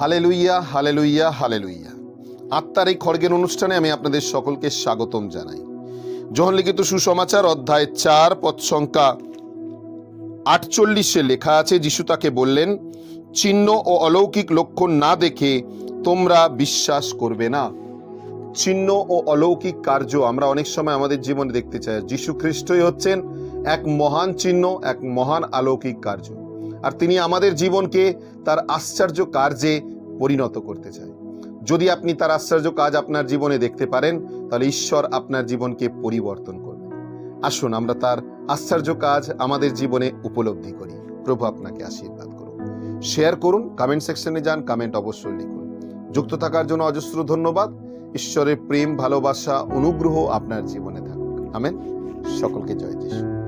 Hallelujah hallelujah hallelujah আত্মার এই খড়গের অনুষ্ঠানে আমি আপনাদের সকলকে স্বাগতম জানাই। যখন লিখিত সুসমাচার অধ্যায় চার, পদ সংখ্যা আটচল্লিশে লেখা আছে, যিশু তাকে বললেন, চিহ্ন ও অলৌকিক লক্ষণ না দেখে তোমরা বিশ্বাস করবে না। চিহ্ন ও অলৌকিক কার্য আমরা অনেক সময় আমাদের জীবনে দেখতে চাই। যিশু খ্রিস্টই হচ্ছেন এক মহান চিহ্ন, এক মহান অলৌকিক কার্য। আর তিনি আমাদের জীবনকে তার আশ্চর্য কার্যে পরিণত করতে চায়। যদি আপনি তার আশ্চর্য কাজ আপনার জীবনে দেখতে পারেন, তাহলে ঈশ্বর আপনার জীবনকে পরিবর্তন করবে আসুন আমরা তার আশ্চর্য কাজ আমাদের জীবনে উপলব্ধি করি। প্রভু আপনাকে আশীর্বাদ করুন। শেয়ার করুন কমেন্ট সেকশনে যান কমেন্ট অবশ্যই লিখুন। যুক্ত থাকার জন্য অজস্র ধন্যবাদ। ঈশ্বরের প্রেম, ভালোবাসা, অনুগ্রহ আপনার জীবনে থাকুক। আমেন সকলকে জয় যিশু।